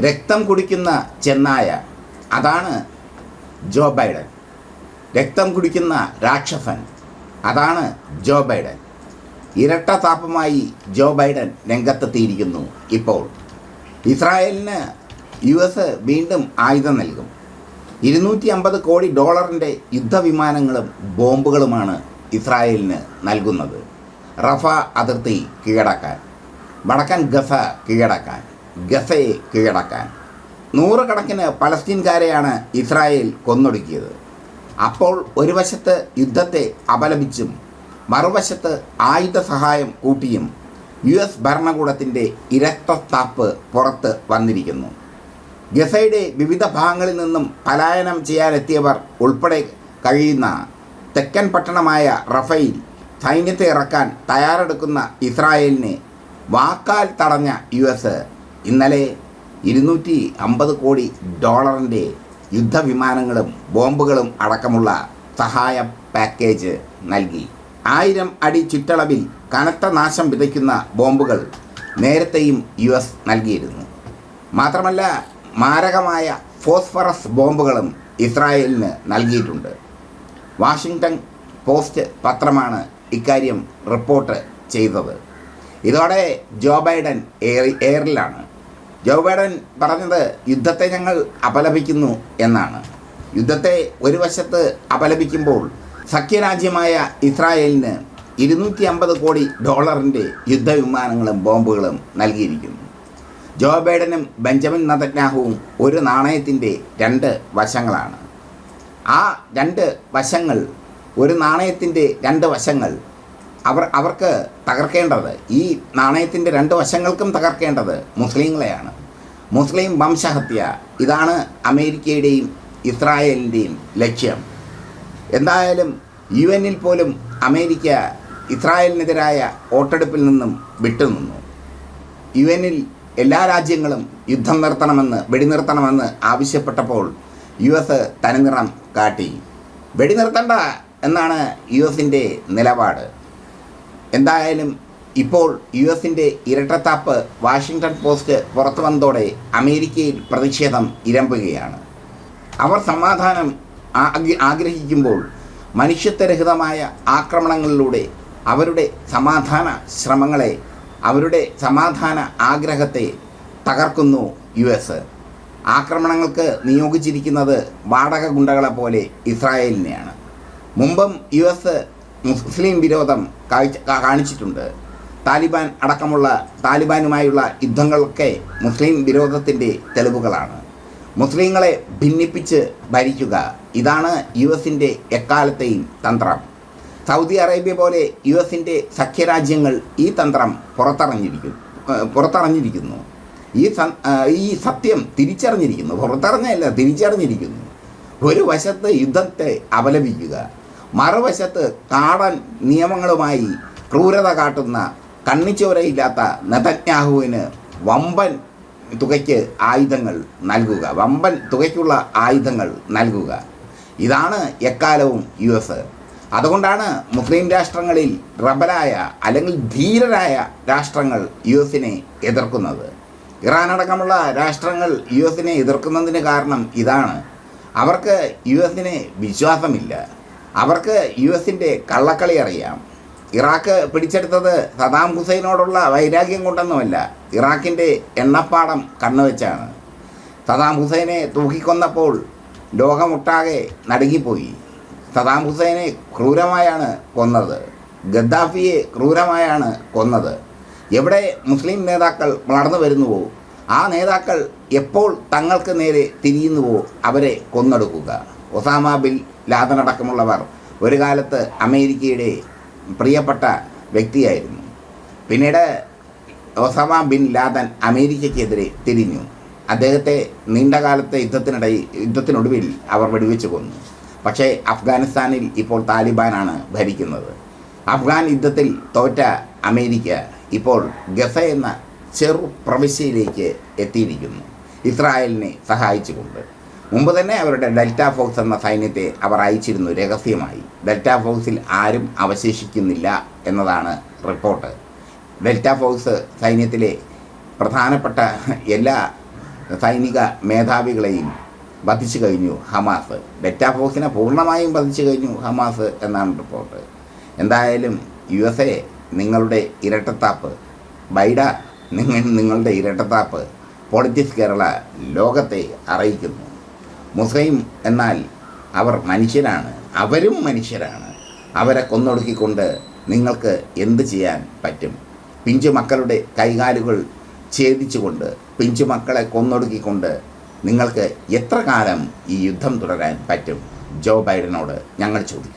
രക്തം കുടിക്കുന്ന ചെന്നായ അതാണ് ജോ ബൈഡൻ. രക്തം കുടിക്കുന്ന രാക്ഷസൻ അതാണ് ജോ ബൈഡൻ. ഇരട്ട താപമായി ജോ ബൈഡൻ രംഗത്തെത്തിയിരിക്കുന്നു ഇപ്പോൾ. ഇസ്രായേലിന് യു എസ് വീണ്ടും ആയുധം നൽകും. ഇരുന്നൂറ്റി അമ്പത് കോടി ഡോളറിന്റെ യുദ്ധവിമാനങ്ങളും ബോംബുകളുമാണ് ഇസ്രായേലിന് നൽകുന്നത്. റഫ അതിർത്തി കീഴടക്കാൻ വടക്കൻ ഗസ കീഴടക്കാൻ. ഗസയെ കീഴടക്കാൻ നൂറുകണക്കിന് പലസ്തീൻകാരെയാണ് ഇസ്രായേൽ കൊന്നൊടുക്കിയത്. അപ്പോൾ ഒരു വശത്ത് യുദ്ധത്തെ അപലപിച്ചും മറുവശത്ത് ആയുധ സഹായം കൂട്ടിയും യു എസ് ഭരണകൂടത്തിന്റെ ഇരട്ടത്താപ്പ് പുറത്ത് വന്നിരിക്കുന്നു. ഗസയുടെ വിവിധ ഭാഗങ്ങളിൽ നിന്നും പലായനം ചെയ്യാനെത്തിയവർ ഉൾപ്പെടെ കഴിയുന്ന തെക്കൻ പട്ടണമായ റഫയിൽ സൈന്യത്തെ ഇറക്കാൻ തയ്യാറെടുക്കുന്ന ഇസ്രായേലിനെ വാക്കാൽ തടഞ്ഞ യു എസ് ഇന്നലെ ഇരുന്നൂറ്റി അമ്പത് കോടി ഡോളറിന്റെ യുദ്ധവിമാനങ്ങളും ബോംബുകളും അടക്കമുള്ള സഹായ പാക്കേജ് നൽകി. ആയിരം അടി ചുറ്റളവിൽ കനത്ത നാശം വിതയ്ക്കുന്ന ബോംബുകൾ നേരത്തെയും യു എസ് നൽകിയിരുന്നു. മാത്രമല്ല മാരകമായ ഫോസ്ഫറസ് ബോംബുകളും ഇസ്രായേലിന് നൽകിയിട്ടുണ്ട്. വാഷിങ്ടൺ പോസ്റ്റ് പത്രമാണ് ഇക്കാര്യം റിപ്പോർട്ട് ചെയ്തത്. ഇതോടെ ജോ ബൈഡൻ എയറിലാണ് ജോ ബൈഡൻ പറഞ്ഞത് യുദ്ധത്തെ ഞങ്ങൾ അപലപിക്കുന്നു എന്നാണ്. യുദ്ധത്തെ ഒരു വശത്ത് അപലപിക്കുമ്പോൾ സഖ്യരാജ്യമായ ഇസ്രായേലിന് ഇരുന്നൂറ്റി അമ്പത് കോടി ഡോളറിന്റെ യുദ്ധവിമാനങ്ങളും ബോംബുകളും നൽകിയിരിക്കുന്നു. ജോ ബൈഡനും ബെഞ്ചമിൻ നതന്യാഹുവും ഒരു നാണയത്തിന്റെ രണ്ട് വശങ്ങളാണ്. ആ രണ്ട് വശങ്ങൾ ഒരു നാണയത്തിന്റെ രണ്ട് വശങ്ങൾ അവർ അവർക്ക് തകർക്കേണ്ടത് ഈ നാണയത്തിന്റെ രണ്ട് വശങ്ങൾക്കും തകർക്കേണ്ടത് മുസ്ലിങ്ങളെയാണ്. മുസ്ലിം വംശഹത്യ ഇതാണ് അമേരിക്കയുടെയും ഇസ്രായേലിന്റെയും ലക്ഷ്യം. എന്തായാലും യു എന്നിൽ പോലും അമേരിക്ക ഇസ്രായേലിനെതിരായ വോട്ടെടുപ്പിൽ നിന്നും വിട്ടുനിന്നു. യു എന്നിൽ എല്ലാ രാജ്യങ്ങളും യുദ്ധം നിർത്തണമെന്ന് വെടിനിർത്തണമെന്ന് ആവശ്യപ്പെട്ടപ്പോൾ യു എസ് തനിനിറം കാട്ടി. വെടിനിർത്തണ്ട എന്നാണ് യു എസിന്റെ നിലപാട്. എന്തായാലും ഇപ്പോൾ യു എസിന്റെ ഇരട്ടത്താപ്പ് വാഷിങ്ടൺ പോസ്റ്റ് പുറത്തു വന്നതോടെ അമേരിക്കയിൽ പ്രതിഷേധം ഇരമ്പുകയാണ്. അവർ സമാധാനം ആഗ്ര- ആഗ്രഹിക്കുമ്പോൾ മനുഷ്യത്വരഹിതമായ ആക്രമണങ്ങളിലൂടെ അവരുടെ സമാധാന ശ്രമങ്ങളെ അവരുടെ സമാധാന ആഗ്രഹത്തെ തകർക്കുന്നു യു എസ്. ആക്രമണങ്ങൾക്ക് നിയോഗിച്ചിരിക്കുന്നത് വാടക ഗുണ്ടകളെ പോലെ ഇസ്രായേലിനെയാണ്. മുമ്പും യു എസ് മുസ്ലിം വിരോധം കാഴ്ച കാണിച്ചിട്ടുണ്ട്. താലിബാൻ അടക്കമുള്ള താലിബാനുമായുള്ള യുദ്ധങ്ങളൊക്കെ മുസ്ലിം വിരോധത്തിന്റെ തെളിവുകളാണ്. മുസ്ലിങ്ങളെ ഭിന്നിപ്പിച്ച് ഭരിക്കുക ഇതാണ് യു എസിന്റെ എക്കാലത്തെയും തന്ത്രം. സൗദി അറേബ്യ പോലെ യു എസിന്റെ സഖ്യരാജ്യങ്ങൾ ഈ തന്ത്രം പുറത്തറിഞ്ഞിരിക്കുന്നു പുറത്തറിഞ്ഞിരിക്കുന്നു. ഈ ഈ സത്യം തിരിച്ചറിഞ്ഞിരിക്കുന്നു. പുറത്തറിഞ്ഞല്ല തിരിച്ചറിഞ്ഞിരിക്കുന്നു. ഒരു വശത്ത് യുദ്ധത്തെ അപലപിക്കുക മറുവശത്ത് കാടൻ നിയമങ്ങളുമായി ക്രൂരത കാട്ടുന്ന കണ്ണിച്ചോരയില്ലാത്ത നെതന്യാഹുവിന് വമ്പൻ തുകയ്ക്ക് ആയുധങ്ങൾ നൽകുക. വമ്പൻ തുകയ്ക്കുള്ള ആയുധങ്ങൾ നൽകുക. ഇതാണ് എക്കാലവും യു എസ്. അതുകൊണ്ടാണ് മുസ്ലിം രാഷ്ട്രങ്ങളിൽ റബലായ അല്ലെങ്കിൽ ധീരരായ രാഷ്ട്രങ്ങൾ യു എസിനെ എതിർക്കുന്നത്. ഇറാൻ അടക്കമുള്ള രാഷ്ട്രങ്ങൾ യു എസിനെ എതിർക്കുന്നതിന് കാരണം ഇതാണ്. അവർക്ക് യു എസിനെ വിശ്വാസമില്ല. അവർക്ക് യു എസിന്റെ കള്ളക്കളി അറിയാം. ഇറാഖ് പിടിച്ചെടുത്തത് സദാം ഹുസൈനോടുള്ള വൈരാഗ്യം കൊണ്ടൊന്നുമല്ല. ഇറാഖിന്റെ എണ്ണപ്പാടം കണ്ണുവെച്ചാണ്. സദാം ഹുസൈനെ തൂക്കിക്കൊന്നപ്പോൾ ലോകമൊട്ടാകെ നടുങ്ങിപ്പോയി. സദാം ഹുസൈനെ ക്രൂരമായാണ് കൊന്നത്. ഗദ്ദാഫിയെ ക്രൂരമായാണ് കൊന്നത്. എവിടെ മുസ്ലിം നേതാക്കൾ വളർന്നു വരുന്നുവോ ആ നേതാക്കൾ എപ്പോൾ തങ്ങൾക്ക് നേരെ തിരിയുന്നുവോ അവരെ കൊന്നെടുക്കുക. ഒസാമ ബിൻ ലാദൻ ലാദനടക്കമുള്ളവർ ഒരു കാലത്ത് അമേരിക്കയുടെ പ്രിയപ്പെട്ട വ്യക്തിയായിരുന്നു. പിന്നീട് ഒസാമ ബിൻ ലാദൻ അമേരിക്കയ്ക്കെതിരെ തിരിഞ്ഞു. അദ്ദേഹത്തെ നീണ്ടകാലത്തെ യുദ്ധത്തിനിടയിൽ യുദ്ധത്തിനൊടുവിൽ അവർ വെടിവെച്ച് കൊന്നു. പക്ഷേ അഫ്ഗാനിസ്ഥാനിൽ ഇപ്പോൾ താലിബാനാണ് ഭരിക്കുന്നത്. അഫ്ഗാൻ യുദ്ധത്തിൽ തോറ്റ അമേരിക്ക ഇപ്പോൾ ഗസ എന്ന ചെറു പ്രവിശ്യയിലേക്ക് എത്തിയിരിക്കുന്നു. ഇസ്രായേലിനെ സഹായിച്ചുകൊണ്ട്. മുമ്പ് തന്നെ അവരുടെ ഡെൽറ്റ ഫോക്സ് എന്ന സൈന്യത്തെ അവർ അയച്ചിരുന്നു രഹസ്യമായി. ഡെൽറ്റ ഫോക്സിൽ ആരും അവശേഷിക്കുന്നില്ല എന്നതാണ് റിപ്പോർട്ട്. ഡെൽറ്റ ഫോക്സ് സൈന്യത്തിലെ പ്രധാനപ്പെട്ട എല്ലാ സൈനിക മേധാവികളെയും വധിച്ചു കഴിഞ്ഞു ഹമാസ്. ബെറ്റാഫോസിനെ പൂർണമായും വധിച്ചു കഴിഞ്ഞു ഹമാസ് എന്നാണ് റിപ്പോർട്ട്. എന്തായാലും യു എസ് എ നിങ്ങളുടെ ഇരട്ടത്താപ്പ് ബൈഡ നിങ്ങൾ നിങ്ങളുടെ ഇരട്ടത്താപ്പ് പൊളിറ്റിക്സ് കേരള ലോകത്തെ അറിയിക്കുന്നു. മുസ്ലിം എന്നാൽ അവർ മനുഷ്യരാണ്. അവരും മനുഷ്യരാണ്. അവരെ കൊന്നൊടുക്കിക്കൊണ്ട് നിങ്ങൾക്ക് എന്ത് ചെയ്യാൻ പറ്റും? പിഞ്ചു മക്കളുടെ കൈകാലുകൾ ഛേദിച്ചുകൊണ്ട് പിഞ്ചു മക്കളെ കൊന്നൊടുക്കിക്കൊണ്ട് നിങ്ങൾക്ക് എത്ര കാലം ഈ യുദ്ധം തുടരാൻ പറ്റും? ജോ ബൈഡനോട് ഞങ്ങൾ ചോദിക്കുന്നു.